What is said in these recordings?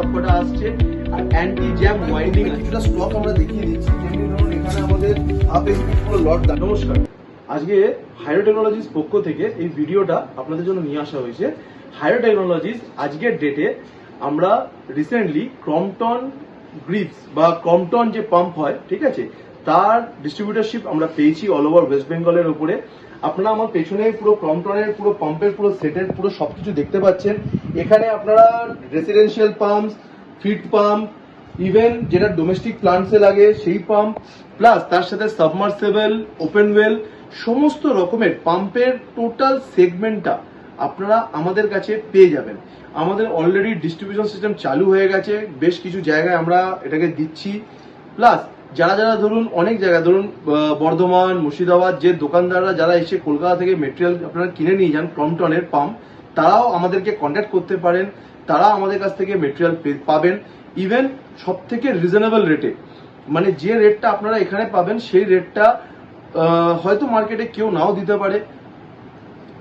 সবকটা আসছে আর অ্যান্টি জ্যাম ওয়াইন্ডিং কিছুটা স্টক আমরা দেখিয়ে দিচ্ছি যেমনি ধরুন এখানে আমাদের পুরো লট নমস্কার। আজকে হাইরো টেকনোলজিস পক্ষ থেকে এই ভিডিওটা আপনাদের জন্য নিয়ে আসা হয়েছে। হাইরো টেকনোলজিস আজকের ডেটে আমরা রিসেন্টলি ক্রমটন গ্রিপস বা ক্রমটন যে পাম্প হয় ঠিক আছে? তার ডিস্ট্রিবিউটারশিপ আমরা পেয়েছি অল ওভার ওয়েস্ট বেঙ্গলের উপরে। আপনারা আমার পেছনে পুরো ক্রমটনের পুরো পাম্পের পুরো সেটের পুরো সবকিছু দেখতে পাচ্ছেন। এখানে আপনারা residential pumps fit pump even যেটা ডোমেস্টিক প্লান্টসে লাগে, সেই পাম্প প্লাস তার সাথে সাবমার্সেবল ওপেন ওয়েল সমস্ত রকমের পাম্পের টোটাল সেগমেন্টটা আপনারা আমাদের কাছে পেয়ে যাবেন। আমাদের অলরেডি ডিস্ট্রিবিউশন সিস্টেম চালু হয়ে গেছে, বেশ কিছু জায়গায় আমরা এটাকে দিচ্ছি। প্লাস যারা যারা ধরুন, অনেক জায়গায়, ধরুন বর্ধমান, মুর্শিদাবাদ, যে দোকানদাররা যারা এসে কলকাতা থেকে মেটেরিয়াল আপনারা কিনে নিয়ে যান, ক্রমটনের পাম্প তারাও আমাদেরকে কন্ট্যাক্ট করতে পারেন, তারা আমাদের কাছ থেকে মেটেরিয়াল পাবেন ইভেন সব থেকে রিজনেবল রেটে মানে যে রেটটা আপনারা এখানে পাবেন, সেই রেটটা হয়তো মার্কেটে কেউ নাও দিতে পারে।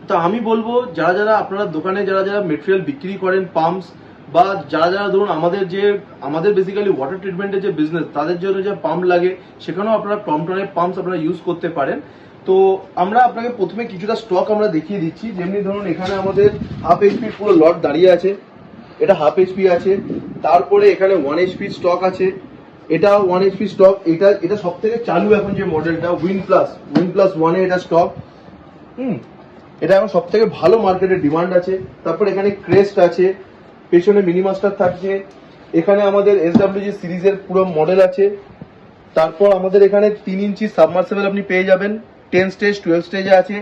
তা আমি বলব, যারা যারা আপনারা দোকানে যারা যারা মেটেরিয়াল বিক্রি করেন পাম্পস বা যারা যারা ধরুন আমাদের যে, আমাদের বেসিক্যালি ওয়াটার ট্রিটমেন্টের যে বিজনেস তাদের জন্য যে পাম্প লাগে, সেখানেও আপনারা ক্রমটনের পাম্পস আপনারা ইউজ করতে পারেন। তো আমরা আপনাকে প্রথমে কিছুটা স্টক আমরা দেখিয়ে দিচ্ছি। যেমনি ধরুন এখানে আমাদের হাফ এইচপি পুরো লট দাঁড়িয়ে আছে। এটা হাফ এইচপি আছে। তারপরে এখানে ওয়ান এইচপি স্টক আছে। এটা ওয়ান এইচপি স্টক এটা এটা সব থেকে চালু এখন যে মডেলটা উইন প্লাস উইন প্লাস ওয়ানে এটা স্টক হুম, এটা এখন সব থেকে ভালো মার্কেটে ডিমান্ড আছে। তারপর এখানে ক্রেস্ট আছে। পেছনে মিনি মাস্টার থাকছে। এখানে আমাদের এসডাব্লিউজি সিরিজের পুরো মডেল আছে। তারপর আমাদের এখানে তিন ইঞ্চি সাবমার্সেবল আপনি পেয়ে যাবেন। টেন স্টেজ টুয়েলভ স্টেজে আছে।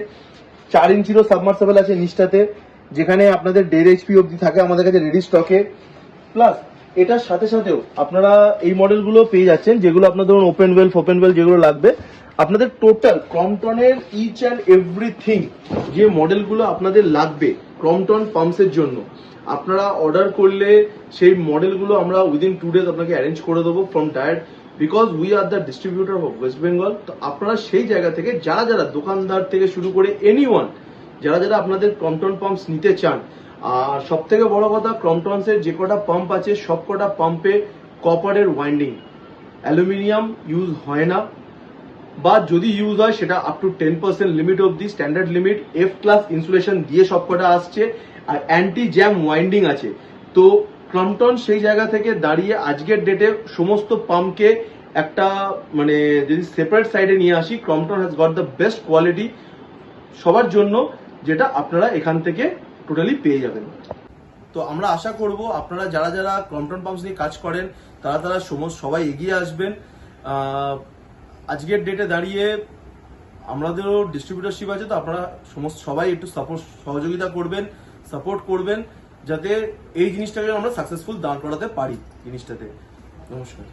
চার ইঞ্চিরও সাবমার্সেবল আছে নিচটাতে। যেখানে আপনাদের দেড় এইচপি অবধি থাকে আমাদের কাছে রেডি স্টকে প্লাস এটার সাথে সাথেও আপনারা এই মডেলগুলো পেয়ে যাচ্ছেন, যেগুলো আপনার ধরুন ওপেন ওয়েল ওপেন ওয়েল যেগুলো লাগবে। আপনাদের টোটাল ক্রমটনের ইচ অ্যান্ড এভরিথিং যে মডেলগুলো আপনাদের লাগবে ক্রমটন পাম্পসের জন্য। আপনারা অর্ডার করলে সেই মডেলগুলো আমরা উইদিন টু ডেজ আপনাকে অ্যারেঞ্জ করে দেবো from tier because we are the distributor of West Bengal তো আপনারা সেই জায়গা থেকে যারা যারা দোকানদার থেকে শুরু করে এনি ওয়ান যারা যারা আপনাদের ক্রমটন পাম্পস নিতে চান, আর সব থেকে বড় কথা ক্রমটনসের যে কটা পাম্প আছে সব কটা পাম্পে কপারের ওয়াইন্ডিং অ্যালুমিনিয়াম ইউজ হয় না। বা যদি ইউজ হয়, সেটা up to ten percent limit of the standard limit F class insulation দিয়ে সবকটা আসছে, আর অ্যান্টি জ্যাম ওয়াইন্ডিং আছে। তো ক্রমটন সেই জায়গা থেকে দাঁড়িয়ে আজকের ডেটে সমস্ত পাম্পকে একটা মানে যদি সেপারেট সাইডে নিয়ে আসি Crompton has got the best quality সবার জন্য, যেটা আপনারা এখান থেকে টোটালি পেয়ে যাবেন। তো আমরা আশা করব আপনারা যারা যারা ক্রমটন পাম্পস নিয়ে কাজ করেন, তারা তারা সমস্ত সবাই এগিয়ে আসবেন। আজকের ডেটে দাঁড়িয়ে আমাদেরও ডিস্ট্রিবিউটারশিপ আছে, তো আপনারা সমস্ত সবাই একটু সাপোর্ট সহযোগিতা করবেন সাপোর্ট করবেন, যাতে এই জিনিসটাকে আমরা সাকসেসফুল দাঁড় করাতে পারি জিনিসটাতে। নমস্কার।